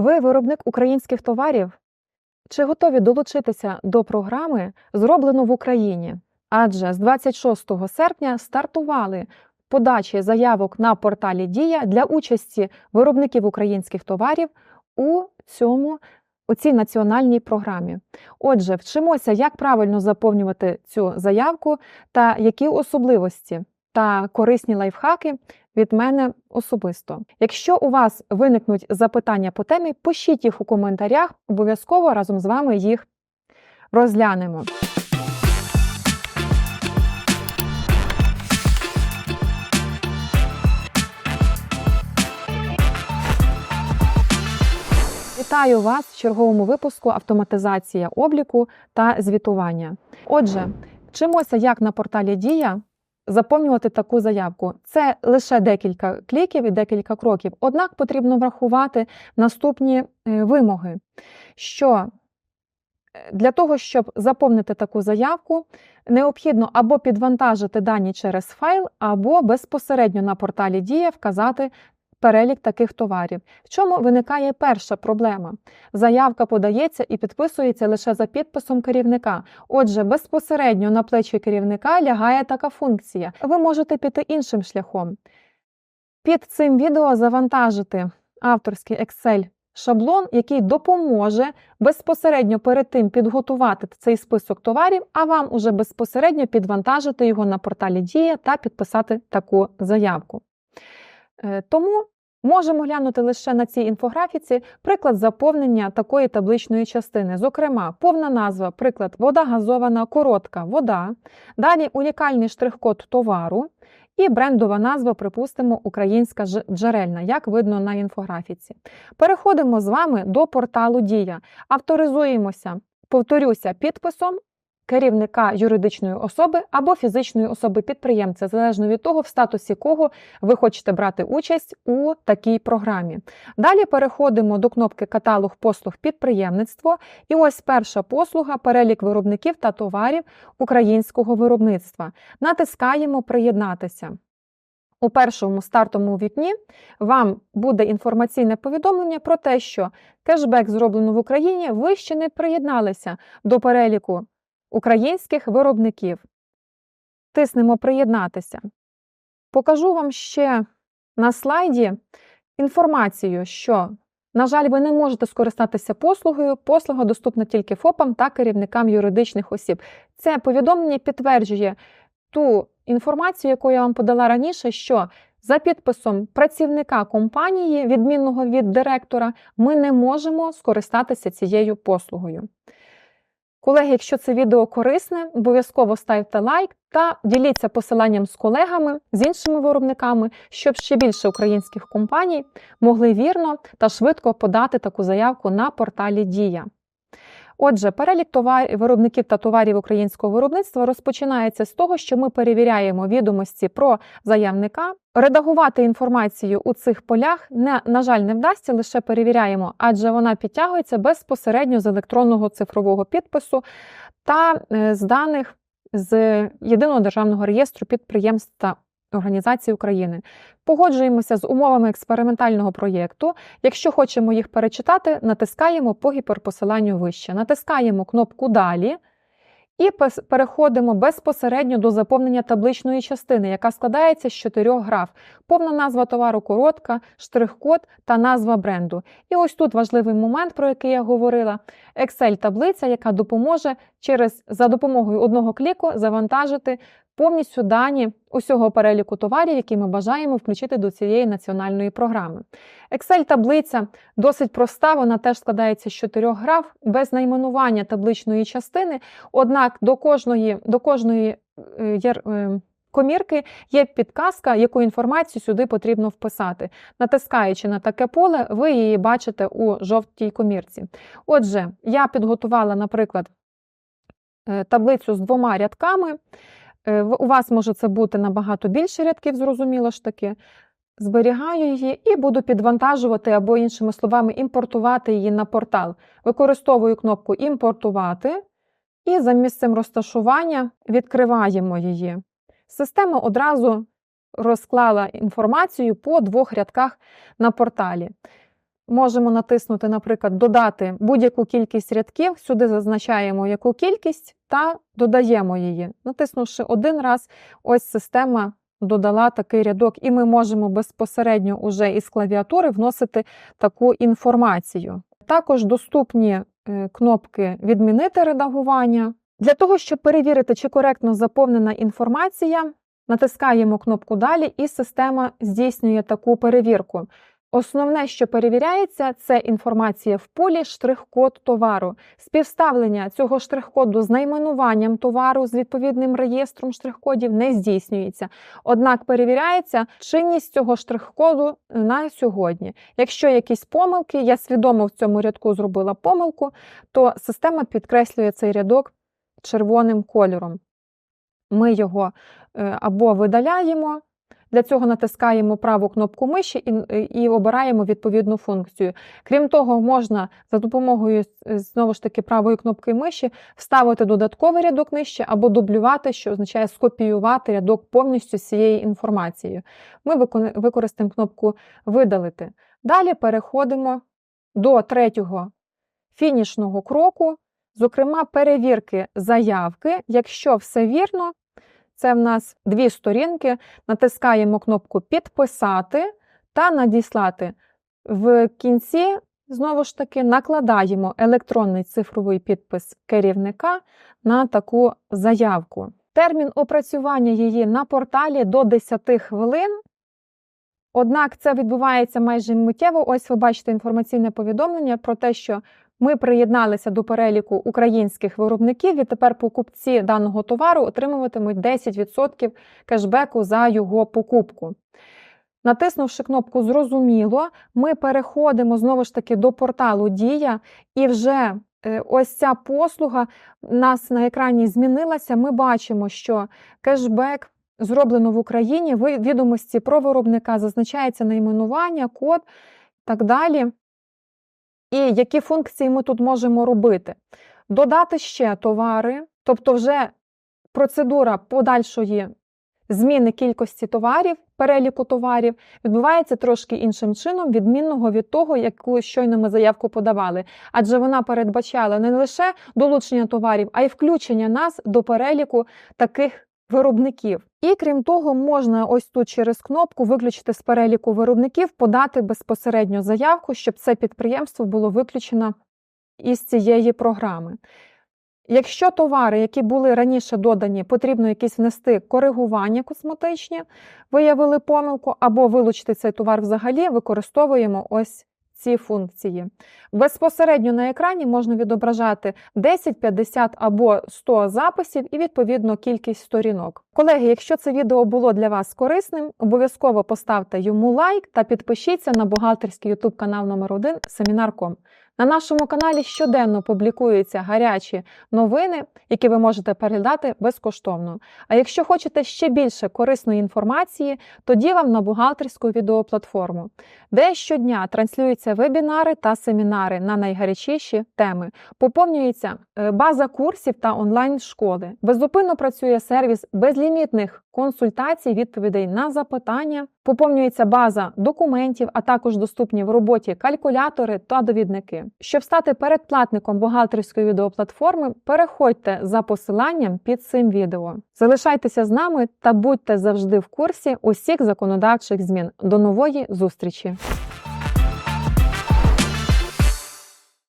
Ви виробник українських товарів? Чи готові долучитися до програми Зроблено в Україні? Адже з 26 серпня стартували подачі заявок на порталі Дія для участі виробників українських товарів у цьому у цій національній програмі. Отже, вчимося, як правильно заповнювати цю заявку та які особливості та корисні лайфхаки від мене особисто. Якщо у вас виникнуть запитання по темі, пишіть їх у коментарях, обов'язково разом з вами їх розглянемо. Вітаю вас в черговому випуску автоматизація обліку та звітування. Отже, вчимося, як на порталі Дія заповнювати таку заявку. Це лише декілька кліків і декілька кроків. Однак потрібно врахувати наступні е, вимоги, що е, для того, щоб заповнити таку заявку, необхідно або підвантажити дані через файл, або безпосередньо на порталі Дія вказати перелік таких товарів. В чому виникає перша проблема? Заявка подається і підписується лише за підписом керівника. Отже, безпосередньо на плечі керівника лягає така функція. Ви можете піти іншим шляхом. Під цим відео завантажити авторський Excel. Шаблон, який допоможе безпосередньо перед тим підготувати цей список товарів, а вам уже безпосередньо підвантажити його на порталі Дія та підписати таку заявку. Е, тому можемо глянути лише на цій інфографіці приклад заповнення такої табличної частини. Зокрема, повна назва, приклад вода газована, коротка вода, далі унікальний штрих-код товару і брендова назва, припустимо, українська джерельна, як видно на інфографіці. Переходимо з вами до порталу Дія, авторизуємося. Повторюся, підписом керівника юридичної особи або фізичної особи підприємця, залежно від того, в статусі кого ви хочете брати участь у такій програмі. Далі переходимо до кнопки Каталог послуг підприємництво. І ось перша послуга перелік виробників та товарів українського виробництва. Натискаємо Приєднатися. У першому стартовому вікні вам буде інформаційне повідомлення про те, що кешбек зроблено в Україні, ви ще не приєдналися до переліку українських виробників. Тиснемо Приєднатися. Покажу вам ще на слайді інформацію, що, на жаль, ви не можете скористатися послугою. Послуга доступна тільки ФОПам та керівникам юридичних осіб. Це повідомлення підтверджує ту інформацію, яку я вам подала раніше, що за підписом працівника компанії, відмінного від директора, ми не можемо скористатися цією послугою. Колеги, якщо це відео корисне, обов'язково ставте лайк та діліться посиланням з колегами, з іншими виробниками, щоб ще більше українських компаній могли вірно та швидко подати таку заявку на порталі Дія. Отже, перелік товарів, виробників та товарів українського виробництва розпочинається з того, що ми перевіряємо відомості про заявника. Редагувати інформацію у цих полях не, на жаль, не вдасться, лише перевіряємо, адже вона підтягується безпосередньо з електронного цифрового підпису та е, з даних з єдиного державного реєстру підприємств та Організації України. Погоджуємося з умовами експериментального проєкту. Якщо хочемо їх перечитати, натискаємо по гіперпосиланню вище. Натискаємо кнопку Далі і переходимо безпосередньо до заповнення табличної частини, яка складається з чотирьох граф: повна назва товару коротка, штрих-код та назва бренду. І ось тут важливий момент, про який я говорила: Excel-таблиця, яка допоможе через за допомогою одного кліку завантажити повністю дані усього переліку товарів, які ми бажаємо включити до цієї національної програми. Excel-таблиця досить проста, вона теж складається з чотирьох граф, без найменування табличної частини, однак до кожної до кожної е, е, комірки є підказка, яку інформацію сюди потрібно вписати. Натискаючи на таке поле, ви її бачите у жовтій комірці. Отже, я підготувала, наприклад, е, таблицю з двома рядками. Е, у вас може це бути набагато більше рядків, зрозуміло ж таки. Зберігаю її і буду підвантажувати, або, іншими словами, імпортувати її на портал. Використовую кнопку Імпортувати і за місцем розташування відкриваємо її. Система одразу розклала інформацію по двох рядках на порталі. Можемо натиснути, наприклад, додати будь-яку кількість рядків. Сюди зазначаємо яку кількість та додаємо її. Натиснувши один раз, ось система додала такий рядок, і ми можемо безпосередньо уже із клавіатури вносити таку інформацію. Також доступні е, кнопки Відмінити редагування. Для того, щоб перевірити, чи коректно заповнена інформація, натискаємо кнопку Далі, і система здійснює таку перевірку. Основне, що перевіряється, це інформація в полі штрих-код товару. Співставлення цього штрих-коду з найменуванням товару з відповідним реєстром штрих-кодів не здійснюється. Однак перевіряється чинність цього штрих-коду на сьогодні. Якщо якісь помилки, я свідомо в цьому рядку зробила помилку, то система підкреслює цей рядок червоним кольором. Ми його е, або видаляємо. Для цього натискаємо праву кнопку миші і, і обираємо відповідну функцію. Крім того, можна за допомогою знову ж таки правої кнопки миші вставити додатковий рядок нижче або дублювати, що означає скопіювати рядок повністю з цією інформацією. Ми використаємо кнопку Видалити. Далі переходимо до третього фінішного кроку, зокрема, перевірки заявки. Якщо все вірно, це в нас дві сторінки. Натискаємо кнопку Підписати та надіслати. В кінці, знову ж таки, накладаємо електронний цифровий підпис керівника на таку заявку. Термін опрацювання її на порталі до 10 хвилин. Однак це відбувається майже миттєво. Ось ви бачите інформаційне повідомлення про те, що ми приєдналися до переліку українських виробників, і тепер покупці даного товару отримуватимуть 10% кешбеку за його покупку. Натиснувши кнопку Зрозуміло, ми переходимо знову ж таки до порталу Дія, і вже е, ось ця послуга нас на екрані змінилася. Ми бачимо, що кешбек зроблено в Україні, відомості про виробника зазначається найменування, код так далі. І які функції ми тут можемо робити? Додати ще товари, тобто вже процедура подальшої зміни кількості товарів, переліку товарів, відбувається трошки іншим чином, відмінного від того, яку щойно ми заявку подавали. Адже вона передбачала не лише долучення товарів, а й включення нас до переліку таких виробників. І крім того, можна ось тут через кнопку виключити з переліку виробників, подати безпосередньо заявку, щоб це підприємство було виключено із цієї програми. Якщо товари, які були раніше додані, потрібно якісь внести коригування косметичні, виявили помилку, або вилучити цей товар взагалі, використовуємо ось ці функції. Безпосередньо на екрані можна відображати 10, 50 або 100 записів і, відповідно, кількість сторінок. Колеги, якщо це відео було для вас корисним, обов'язково поставте йому лайк та підпишіться на бухгалтерський YouTube канал номер 1 Семінар.ком. На нашому каналі щоденно публікуються гарячі новини, які ви можете переглядати безкоштовно. А якщо хочете ще більше корисної інформації, тоді вам на бухгалтерську відеоплатформу, де щодня транслюються вебінари та семінари на найгарячіші теми, поповнюється е, база курсів та онлайн-школи. Безупинно працює сервіс безлімітних консультацій, відповідей на запитання, поповнюється база документів, а також доступні в роботі калькулятори та довідники. Щоб стати передплатником бухгалтерської відеоплатформи, переходьте за посиланням під цим відео. Залишайтеся з нами та будьте завжди в курсі усіх законодавчих змін. До нової зустрічі!